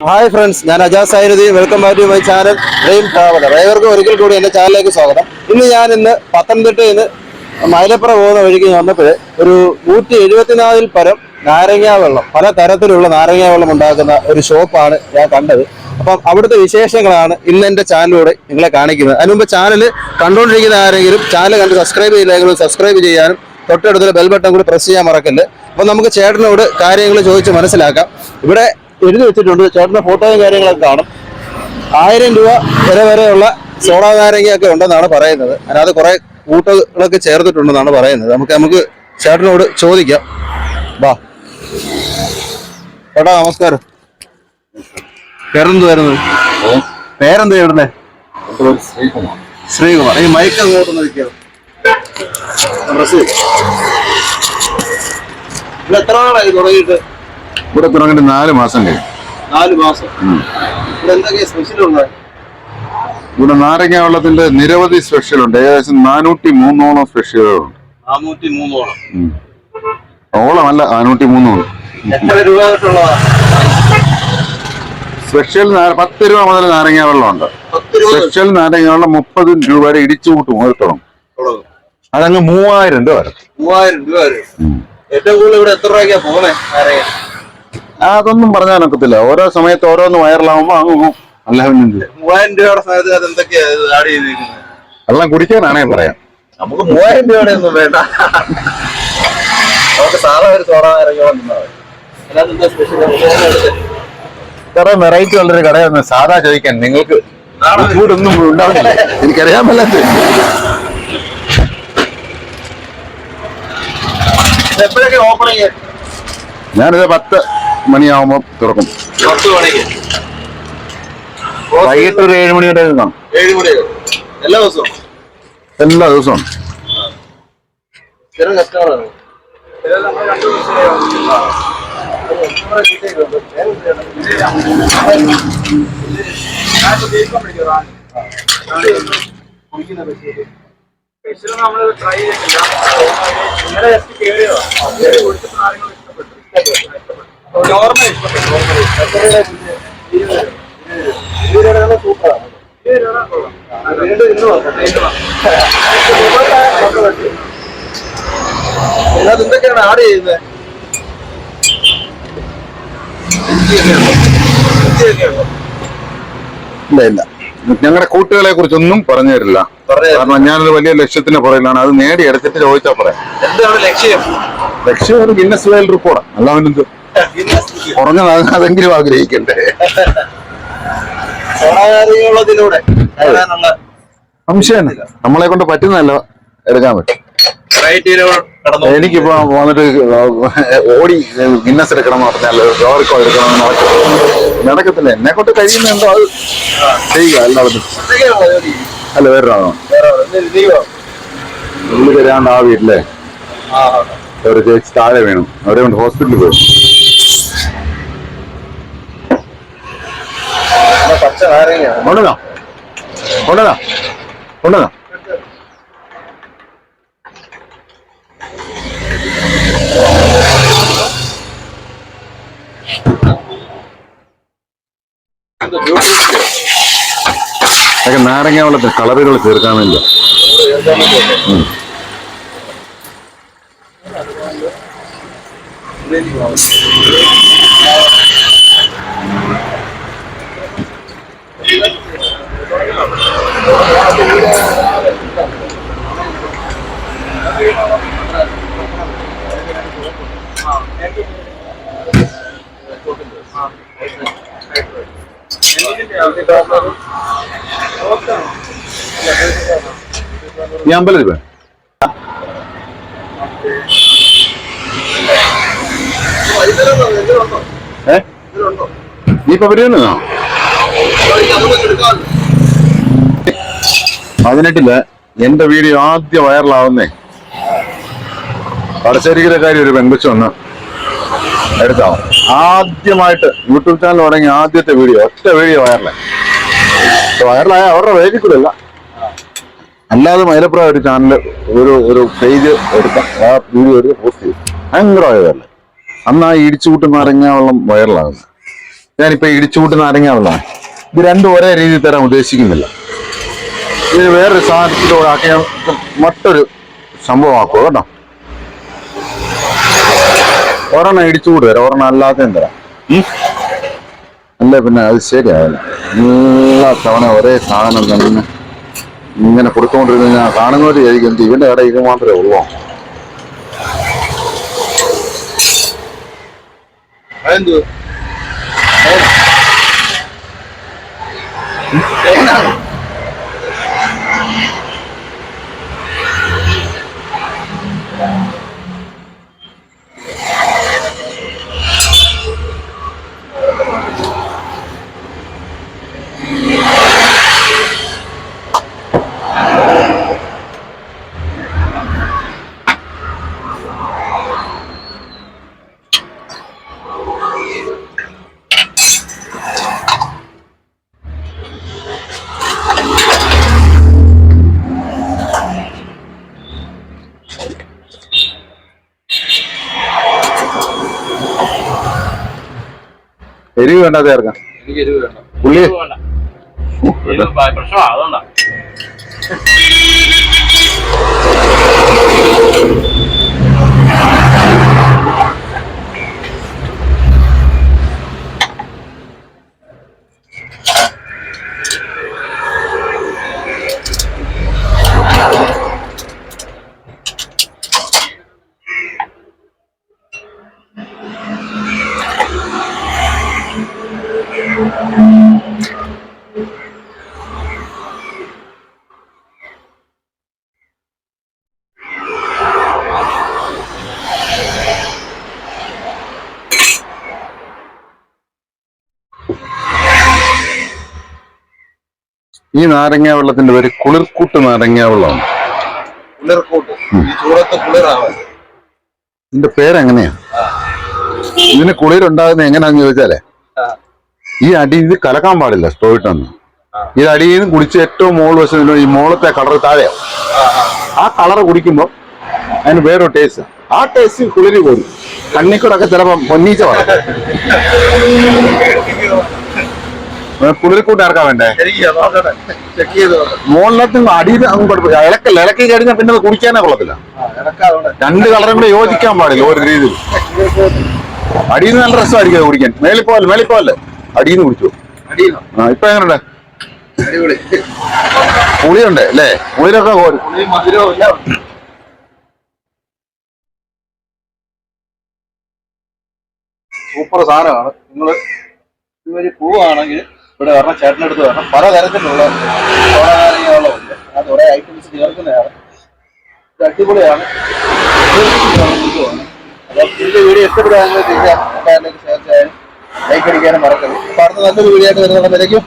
Hi friends ഞാൻ Ajas സായുധി welcome back to my channel dream traveller ഡ്രൈവർക്ക് ഒരിക്കൽ കൂടി എന്റെ ചാനലിലേക്ക് സ്വാഗതം. ഇന്ന് ഞാൻ ഇന്ന് പത്തനംതിട്ടയിൽ നിന്ന് മൈലപ്പുറ പോകുന്ന വഴിക്ക് വന്നപ്പോൾ ഒരു നൂറ്റി എഴുപത്തിനാലിൽ പരം നാരങ്ങ വെള്ളം പല തരത്തിലുള്ള നാരങ്ങ വെള്ളം ഉണ്ടാക്കുന്ന ഒരു ഷോപ്പാണ് ഞാൻ കണ്ടത്. അപ്പം അവിടുത്തെ വിശേഷങ്ങളാണ് ഇന്ന് എന്റെ ചാനലിലൂടെ നിങ്ങളെ കാണിക്കുന്നത്. അതിന് മുമ്പ് ചാനൽ കണ്ടുകൊണ്ടിരിക്കുന്ന ആരെങ്കിലും ചാനൽ കണ്ട് സബ്സ്ക്രൈബ് ചെയ്തില്ലെങ്കിലും സബ്സ്ക്രൈബ് ചെയ്യാനും തൊട്ടടുത്തുള്ള ബെൽ ബട്ടൺ കൂടി പ്രസ് ചെയ്യാൻ മറക്കല്ല്. അപ്പം നമുക്ക് ചേട്ടനോട് കാര്യങ്ങൾ ചോദിച്ച് മനസ്സിലാക്കാം. ഇവിടെ എഴുതി വെച്ചിട്ടുണ്ട്. ചേട്ടന്റെ ഫോട്ടോയും കാര്യങ്ങളൊക്കെ കാണും. ആയിരം രൂപ വരെ വരെയുള്ള സോളാ നാരങ്ങയൊക്കെ ഉണ്ടെന്നാണ് പറയുന്നത്. അതിനകത്ത് കുറെ കൂട്ടുകളൊക്കെ ചേർത്തിട്ടുണ്ടെന്നാണ് പറയുന്നത്. നമുക്ക് നമുക്ക് ചേട്ടനോട് ചോദിക്കാം. വാ ചേട്ടാ നമസ്കാരം. പേരെന്തുവായിരുന്നു? പേരെന്താ പേരെന്ത് ചേട്ടനെ ശ്രീകുമാർ. ഈ മൈക്ക് അങ്ങോട്ട് നോക്കിയോ? എത്ര നാളായി തുടങ്ങിയിട്ട്? ഇവിടെ തുടങ്ങിയിട്ട് നാല് മാസം കഴിഞ്ഞു. നാല് മാസം. ഇവിടെ എന്തൊക്കെയാ സ്പെഷ്യൽ ഉള്ളത് ഇവിടെ നാരങ്ങ വെള്ളത്തിന്റെ നിരവധി സ്പെഷ്യലുണ്ട് ഏകദേശം നാനൂറ്റി മൂന്നോളം സ്പെഷ്യലുകളുണ്ട് നാനൂറ്റി മൂന്നോളം ഉം. ഓളമല്ല നാനൂറ്റി മൂന്നോളം എത്ര രൂപ സ്പെഷ്യൽ പത്ത് രൂപ മുതൽ നാരങ്ങ വെള്ളമുണ്ട്. സ്പെഷ്യൽ നാരങ്ങ വെള്ളം മുപ്പത് രൂപയുടെ ഇടിച്ചു കൂട്ടും മുതൽ തുടങ്ങും. അതങ്ങ് മൂവായിരം രൂപ വരും. മൂവായിരം രൂപ വരും. ഏറ്റവും കൂടുതൽ ഇവിടെ എത്ര രൂപയ്ക്കാ പോണേ നാരങ്ങ? അതൊന്നും പറഞ്ഞാനൊക്കത്തില്ല ഓരോ സമയത്ത് ഓരോന്ന് വൈറലാവുമ്പോ അങ്ങ് പോകും അല്ല പിന്നെ മൂവായിരം രൂപയുടെ സ്ഥാനത്ത് അത് എന്തൊക്കെയാ ഇത് ആഡ് ചെയ്തിരിക്കുന്നത്? വെള്ളം കുടിക്കാനാണേ പറയാം. നമുക്ക് മൂവായിരം രൂപയുടെ ഒന്നും വേണ്ട. നമുക്ക് സാധാ ഒരു സോഡ വെറൈറ്റി ഉള്ളൊരു കടയൊന്ന് സാധാ ചോദിക്കാൻ. നിങ്ങൾക്ക് ഒന്നും ഉണ്ടാവില്ല എനിക്കറിയാൻ പറ്റാത്ത എപ്പോഴൊക്കെ ഓപ്പണിങ് ഞാനിത് പത്ത് മണിയാവുമ്പോ തുറക്കും. പത്ത് മണിക്ക്. വൈകിട്ട് ഒരു ഏഴ് മണി വരെ കാണും ഏഴ് മണിയോ? എല്ലാ ദിവസവും? എല്ലാ ദിവസവും. സ്ഥിരം കസ്റ്റമറാണ് സ്പെഷ്യൽ നമ്മൾ ട്രൈ ചെയ്തിട്ടില്ല ഇന്നലെ ജസ്റ്റ് കേറിയോ കുടിച്ചപ്പോൾ കാര്യങ്ങൾ ഇഷ്ടപ്പെട്ടു നോർമൽ ഇഷ്ടപ്പെട്ടു സൂപ്പറാണ് വീണ്ടും ഇന്ന് വന്നു ഇതിനകത്ത് എന്തൊക്കെയാണ് ആഡ് ചെയ്യുന്നത്? ഇല്ല ഇല്ല. ഞങ്ങളുടെ കൂട്ടുകളെ കുറിച്ചൊന്നും പറഞ്ഞു തരില്ല. കാരണം ഞാനൊരു വലിയ ലക്ഷ്യത്തിന് പുറകിലാണ്. അത് നേടിയെടുത്തിട്ട് ചോദിച്ചാൽ പറയാം എന്താണ് ലക്ഷ്യം? ലക്ഷ്യം ഒരു ഗിന്നസ് വേൾഡ് റിപ്പോർട്ടാണ് അല്ലാതെ കുറഞ്ഞത് അതെങ്കിലും ആഗ്രഹിക്കണ്ടേ? സംശയം നമ്മളെ കൊണ്ട് പറ്റുന്നതല്ല എടുക്കാൻ പറ്റും. എനിക്കിപ്പോ വന്നിട്ട് ഓടി ഗിന്നസ് എടുക്കണം എന്ന് പറഞ്ഞാൽ ലോറിക്കോ എടുക്കണം എന്ന് നടക്കും നടക്കത്തില്ല. എന്നെ കൊണ്ട് കഴിയുന്ന എന്തോ അത് ചെയ്യുക എല്ലാവർക്കും അല്ല വേറൊരാണോ വേറെ എന്തെങ്കിലും ചെയ്യുവോ ഉള്ളിൽ തരാണ്ട് ആ. വീട്ടിലെ ഒരു ചേച്ചി താഴെ വീണു. അവരെ കൊണ്ട് ഹോസ്പിറ്റലിൽ പോയി. കൊണ്ടുവന്നോ. കൊണ്ടുവന്നോ. കൊണ്ടുവന്നോ. അതൊക്കെ നാരങ്ങ വെള്ളത്തിൽ കളറുകൾ വേണ്ടി ഈ അമ്പലത്തിൽ പോയി ഇതിലുണ്ടോ രൂപ ഏ? നീ ഇപ്പൊ വരുന്നോ പതിനെട്ടിൽ എന്റെ വീഡിയോ ആദ്യം വൈറലാവുന്നേ. പടശ്ശേരിക്കര കാര്യം ഒരു പെൺകുച്ചു വന്ന് എടുത്താവും ആദ്യമായിട്ട് യൂട്യൂബ് ചാനൽ തുടങ്ങി ആദ്യത്തെ വീഡിയോ ഒറ്റ വീഡിയോ വൈറലായി. വൈറലായ അവരുടെ പേജിൽ കൂടെ അല്ല. അല്ലാതെ മൈലപ്പുറ ഒരു ചാനൽ ഒരു ഒരു പേജ് എടുക്കാം ആ വീഡിയോ എടുത്ത് പോസ്റ്റ് ചെയ്തു. ഭയങ്കര വൈറലല്ലേ അന്ന് ആ ഇടിച്ചുകൂട്ട് അരങ്ങാവെള്ളം വൈറലാകുന്നു ഞാനിപ്പോ ഇടിച്ചുകൂട്ടുന്ന നാരങ്ങ വെള്ളമാണ് ഇത് രണ്ടും ഒരേ രീതിയിൽ തരാൻ ഉദ്ദേശിക്കുന്നില്ല. ഇത് വേറൊരു സാധനത്തിലൂടെ ആക്കി മറ്റൊരു സംഭവമാക്കുക കേട്ടോ? ഒരെണ്ണം ഇടിച്ചുകൂടി തരാം ഒരെണ്ണം അല്ലാതെയും തരാം. അല്ലേ പിന്നെ അത് ശരിയാവില്ല. എല്ലാ തവണ ഒരേ സാധനം തന്നെ ഇങ്ങനെ കൊടുത്തുകൊണ്ടിരുന്ന ഞാൻ കാണുന്നവര് വിചാരിക്കും എന്ത് ഇവന്റെ കട ഇത് മാത്രമേ ഉള്ളൂ? അതെന്തു? Enak. ചേർക്കാം. വേണ്ട. വേണ്ട. ഇത് പ്രശ്നമാണ് അതുകൊണ്ടാ. ഈ നാരങ്ങ വെള്ളത്തിന്റെ പേര് കുളിർക്കൂട്ട് നാരങ്ങ വെള്ളമാണ്. ഇതിന്റെ പേരെങ്ങനെയാ? ഇതിന് കുളിരുണ്ടാകുന്ന എങ്ങനെയാന്ന് ചോദിച്ചാലേ ഈ അടി ഇത് കലക്കാൻ പാടില്ല സ്റ്റോയിട്ടൊന്നും ഈ അടിയിൽ നിന്ന് കുടിച്ച് ഏറ്റവും മോൾ വശം ഈ മോളത്തെ കളർ താഴെയാവും ആ കളർ കുടിക്കുമ്പോൾ അതിന് വേറൊരു ടേസ്റ്റ് ആ ടേസ്റ്റ് കുളിരി പോരും. കണ്ണിക്കൂടൊക്കെ ചിലപ്പം പൊന്നീച്ച പറയും. കുളിരിക്കൂട്ട് ഇറക്കാൻ വേണ്ടേ? മുകളിലത്തും അടിയിൽ ഇളക്കല്ല ഇളക്കി കഴിഞ്ഞാൽ പിന്നെ അത് കുടിക്കാനേ കൊള്ളത്തില്ല. രണ്ട് കളറും കൂടെ യോജിക്കാൻ പാടില്ല ഒരു രീതിയിൽ. അടിയിൽ നിന്ന് നല്ല രസമായിരിക്കും അത് കുടിക്കാൻ. മേളിപ്പോവല്ലേ മേളിപ്പോവല്ലേ അടിയിൽ നിന്ന് കുടിച്ചു? ആ ഇപ്പൊ എങ്ങനെയുണ്ട്? പുളിയുണ്ട് അല്ലേ? പുളിയിലൊക്കെ പോരും. സൂപ്പർ സാധനമാണ്. നിങ്ങൾ ഇതൊരു പൂവാണെങ്കിൽ ഇവിടെ വരണം ചേട്ടനടുത്ത് വരണം. പലതരത്തിലുള്ള സോഡാനാരങ്ങളുണ്ട് അത് അടിപൊളിയാണ്. വീഡിയോ ഇഷ്ടപ്പെടുകയാണെങ്കിൽ ഷെയർ ചെയ്യാനും ലൈക്ക് അടിക്കാനും മറക്കരുത്. അപ്പോൾ അടുത്ത നല്ലൊരു വീഡിയോ ആയിട്ട് വരുന്ന വിലയ്ക്കും